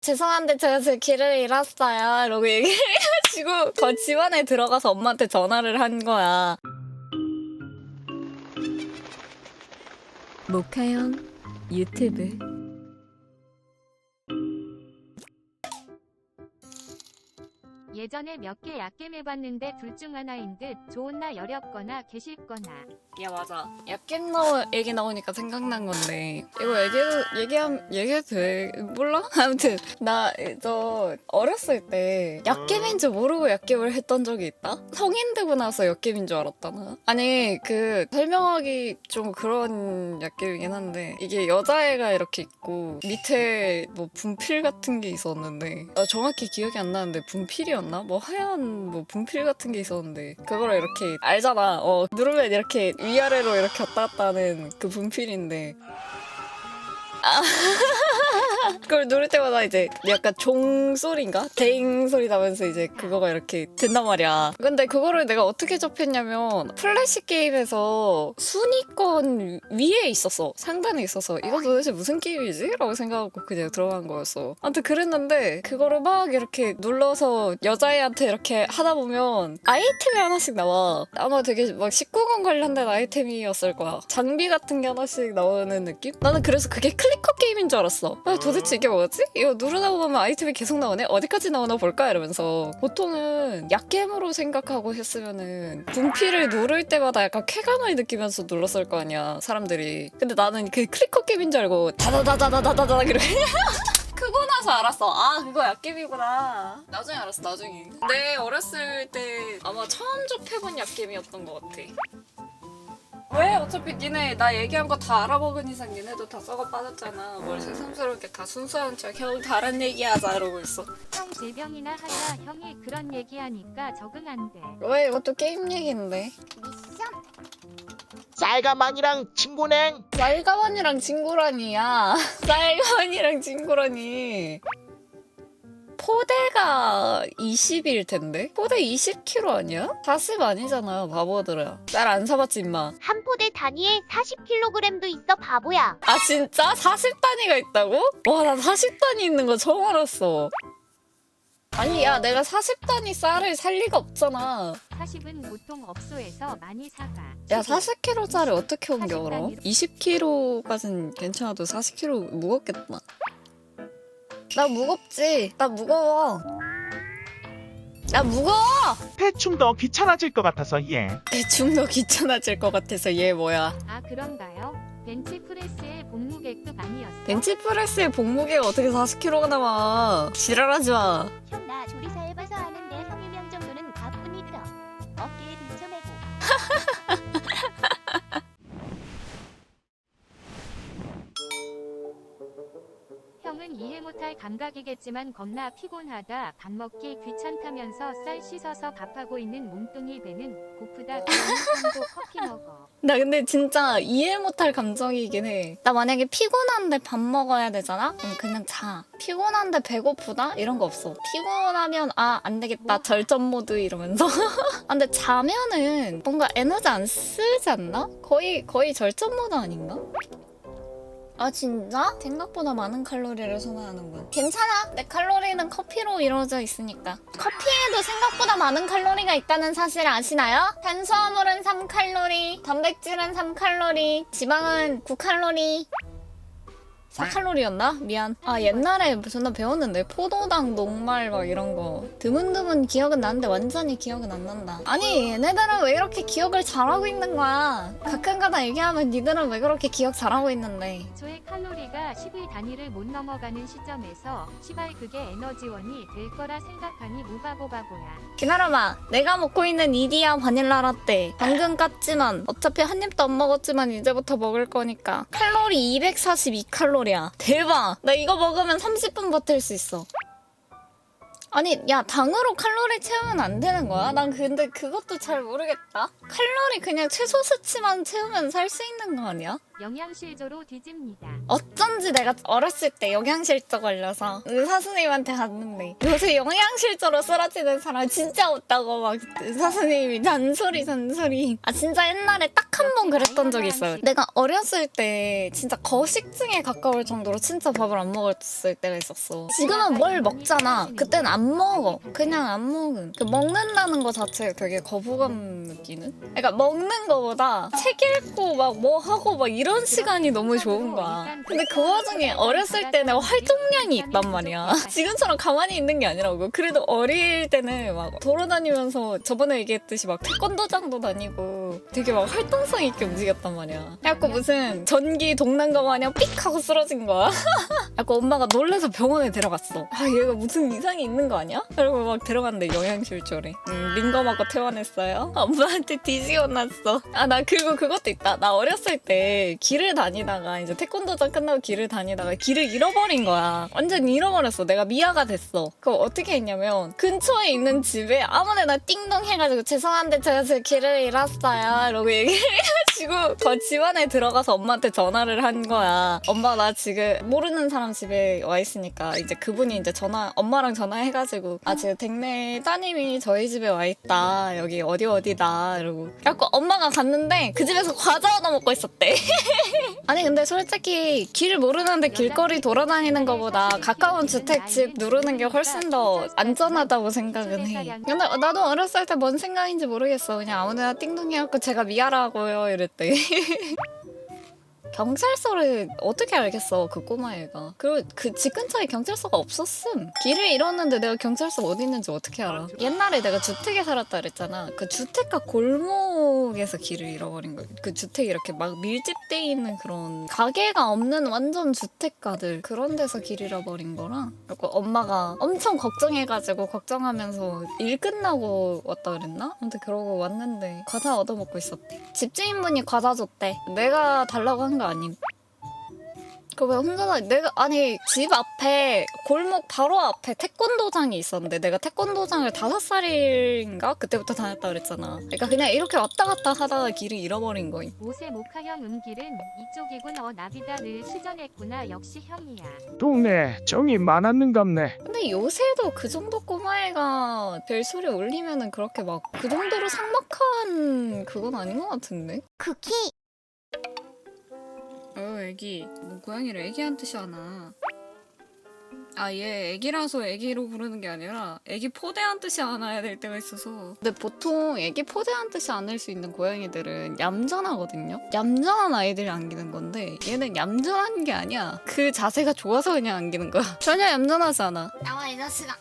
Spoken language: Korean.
죄송한데 제가 제 길을 잃었어요. 이러고 얘기를 해가지고 거 집안에 들어가서 엄마한테 전화를 한 거야. 모카형 유튜브 예전에 몇 개 약겜 해봤는데 둘 중 하나인 듯 좋은 나 여렵거나 계실거나. 야 맞아. 약겜 너 얘기 나오니까 생각난 건데. 이거 얘기해도 얘기함 얘기해도 돼? 몰라? 아무튼 나 저 어렸을 때 약겜인 줄 모르고 약겜을 했던 적이 있다? 성인 되고 나서 약겜인 줄 알았다 나? 아니 그 설명하기 좀 그런 약겜이긴 한데 이게 여자애가 이렇게 있고 밑에 뭐 분필 같은 게 있었는데 나 정확히 기억이 안 나는데 분필이었나 뭐 하얀 뭐 분필 같은 게 있었는데 그거를 이렇게 알잖아. 어 누르면 이렇게 위아래로 이렇게 왔다 갔다 하는 그 분필인데. 아 그걸 누를 때마다 이제 약간 종 소리인가? 댕 소리 나면서 이제 그거가 이렇게 된단 말이야. 근데 그거를 내가 어떻게 접했냐면 플래시 게임에서 순위권 위에 있었어. 상단에 있어서 이거 도대체 무슨 게임이지? 라고 생각하고 그냥 들어간 거였어. 아무튼 그랬는데 그거를 막 이렇게 눌러서 여자애한테 이렇게 하다 보면 아이템이 하나씩 나와. 아마 되게 막 19금 관련된 아이템이었을 거야. 장비 같은 게 하나씩 나오는 느낌? 나는 그래서 그게 클리커 게임인 줄 알았어. 아, 도대체 이게 뭐지? 이거 누르다 보면 아이템이 계속 나오네? 어디까지 나오나 볼까? 이러면서. 보통은 약겜으로 생각하고 했으면은 분필을 누를 때마다 약간 쾌감을 느끼면서 눌렀을 거 아니야, 사람들이. 근데 나는 그 클리커 게임인 줄 알고 다다다다다다다다 이렇게. 크고 나서 알았어. 아, 그거 약겜이구나. 나중에 알았어, 나중에. 내 어렸을 때 아마 처음 접해본 약겜이었던 것 같아. 왜? 어차피 니네 나 얘기한 거 다 알아먹은 이상 니네도 다 썩어 빠졌잖아. 뭘 새삼스럽게 다 순수한 척 형 다른 얘기하자 이러고 있어. 형 질병이나 하야 형이 그런 얘기하니까 적응 안 돼. 왜 이것도 게임 얘기인데? 미션 쌀가만이랑 친구냉 쌀가원이랑 친구라니야. 쌀가원이랑 친구라니. 포대가 20일 텐데? 포대 20kg 아니야? 40 아니잖아, 바보들아. 쌀안 사봤지, 임마. 한 포대 단위에 40kg도 있어 바보야. 아, 진짜? 40단위가 있다고? 와, 나 40단위 있는 거 처음 알았어. 아니, 야, 내가 40단위 쌀을 살 리가 없잖아. 40은 보통 업소에서 많이 사가. 야, 40kg짜리 어떻게 옮겨, 그럼? 20kg까진 괜찮아도 40kg 무겁겠다. 나 무겁지? 나 무거워. 나 무거워! 대충 더 귀찮아질 것 같아서 예 대충 더 귀찮아질 것 같아서 얘 뭐야. 아 그런가요? 벤치프레스의 몸무게급 아니었어? 벤치프레스의 복무게가 어떻게 40kg가 나와. 지랄하지 마. 형 나 조리사 해봐서 아는데 성유명 정도는 가뿐히 들어. 어깨에 들쳐매고. 형은 이해 못할 감각이겠지만 겁나 피곤하다 밥 먹기 귀찮다면서 쌀 씻어서 밥하고 있는 몸뚱이 배는 고프다 형도 커피 먹어. 나 근데 진짜 이해 못할 감정이긴 해. 나 만약에 피곤한데 밥 먹어야 되잖아? 그럼 그냥 자. 피곤한데 배고프다? 이런 거 없어. 피곤하면 아, 안 되겠다. 절전 모드 이러면서. 아, 근데 자면은 뭔가 에너지 안 쓰지 않나? 거의, 거의 절전 모드 아닌가? 아 진짜? 생각보다 많은 칼로리를 소모하는군. 괜찮아. 내 칼로리는 커피로 이루어져 있으니까. 커피에도 생각보다 많은 칼로리가 있다는 사실 아시나요? 탄수화물은 3칼로리, 단백질은 3칼로리, 지방은 9칼로리. 4칼로리였나? 미안. 아, 옛날에 존나 배웠는데. 포도당, 녹말 막 이런 거. 드문드문 기억은 나는데 완전히 기억은 안 난다. 아니, 얘네들은 왜 이렇게 기억을 잘하고 있는 거야? 가끔가다 얘기하면 니들은 왜 그렇게 기억 잘하고 있는데. 애초에 칼로리가 10의 단위를 못 넘어가는 시점에서 시발 그게 에너지원이 될 거라 생각하니 무바보바보야. 기다려봐. 내가 먹고 있는 이디야 바닐라 라떼. 방금 깠지만 어차피 한 입도 안 먹었지만 이제부터 먹을 거니까. 칼로리 242칼로리 야. 대박. 나 이거 먹으면 30분 버틸 수 있어. 아니, 야, 당으로 칼로리 채우면 안 되는 거야? 난 근데 그것도 잘 모르겠다. 칼로리 그냥 최소 수치만 채우면 살 수 있는 거 아니야? 영양실조로 뒤집니다. 어쩐지 내가 어렸을 때 영양실조 걸려서 의사 선생님한테 갔는데 요새 영양실조로 쓰러지는 사람 진짜 없다고 막 의사 선생님이 잔소리 잔소리 아 진짜 옛날에 딱 한 번 그랬던 적이 있어요. 내가 어렸을 때 진짜 거식증에 가까울 정도로 진짜 밥을 안 먹었을 때가 있었어. 지금은 뭘 먹잖아. 그땐 안 먹어. 그냥 안 먹은. 그 먹는다는 거 자체가 되게 거부감 느끼는? 그러니까 먹는 거보다 책 읽고 막 뭐 하고 막 이런 시간이 너무 좋은 거야. 근데 그 와중에 어렸을 때는 활동량이 있단 말이야. 지금처럼 가만히 있는 게 아니라고. 그래도 어릴 때는 막 돌아다니면서 저번에 얘기했듯이 막 태권도장도 다니고 되게 막 활동성 있게 움직였단 말이야. 그래갖고 무슨 전기 동난거 마냥 삑 하고 쓰러진 거야. 그래갖고 엄마가 놀래서 병원에 데려갔어. 아 얘가 무슨 이상이 있는 거 아니야? 그리고 막 데려갔는데 영양실조래. 음, 링거 맞고 퇴원했어요. 엄마한테 뒤지고 났어. 아 나 그리고 그것도 있다. 나 어렸을 때 길을 다니다가 이제 태권도장 끝나고 길을 다니다가 길을 잃어버린 거야. 완전 잃어버렸어. 내가 미아가 됐어. 그거 어떻게 했냐면 근처에 있는 집에 아무데나 띵동 해가지고 죄송한데 제가 제 길을 잃었어요. 이러고 얘기를 해가지고 그 집안에 들어가서 엄마한테 전화를 한 거야. 엄마 나 지금 모르는 사람 집에 와 있으니까 이제 그분이 이제 전화 엄마랑 전화해가지고 아 지금 댁내 따님이 저희 집에 와 있다. 여기 어디 어디다. 이러고 그래갖고 엄마가 갔는데 그 집에서 과자 얻어 먹고 있었대. 아니 근데 솔직히 길 모르는데 길거리 돌아다니는 것보다 가까운 주택집 누르는 게 훨씬 더 안전하다고 생각은 해. 근데 나도 어렸을 때 뭔 생각인지 모르겠어. 그냥 아무데나 띵동 해갖고 제가 미아라고요 이랬 대. 경찰서를 어떻게 알겠어 그 꼬마 애가? 그리고 그 집 근처에 경찰서가 없었음. 길을 잃었는데 내가 경찰서 어디 있는지 어떻게 알아? 옛날에 내가 주택에 살았다 그랬잖아. 그 주택가 골목에서 길을 잃어버린 거야 그 주택이 이렇게 막 밀집돼 있는 그런 가게가 없는 완전 주택가들 그런 데서 길 잃어버린 거라 그리고 엄마가 엄청 걱정해가지고 걱정하면서 일 끝나고 왔다 그랬나? 아무튼 그러고 왔는데 과자 얻어먹고 있었대. 집주인분이 과자 줬대. 내가 달라고 한거 아님 그왜 혼자 다 내가 아니 집 앞에 골목 바로 앞에 태권도장이 있었는데 내가 태권도장을 다섯 살인가 그때부터 다녔다 그랬잖아. 그러니까 그냥 이렇게 왔다 갔다 하다가 길을 잃어버린 거임. 모세 모카형 음길은 이쪽이군 어 나비다 늘 시전했구나 역시 형이야. 동네 정이 많았는갑네. 근데 요새도 그 정도 꼬마애가 벨소리 울리면은 그렇게 막 그 정도로 삭막한 그건 아닌 것 같은데. 쿠키 어 애기 뭐 고양이를 애기한 뜻이 하나. 아얘 애기라서 애기로 부르는 게 아니라 애기 포대한 뜻이 안아야 될 때가 있어서. 근데 보통 애기 포대한 뜻이 안을 수 있는 고양이들은 얌전하거든요. 얌전한 아이들이 안기는 건데 얘는 얌전한 게 아니야. 그 자세가 좋아서 그냥 안기는 거야. 전혀 얌전하지 않아. 나와 이 자식아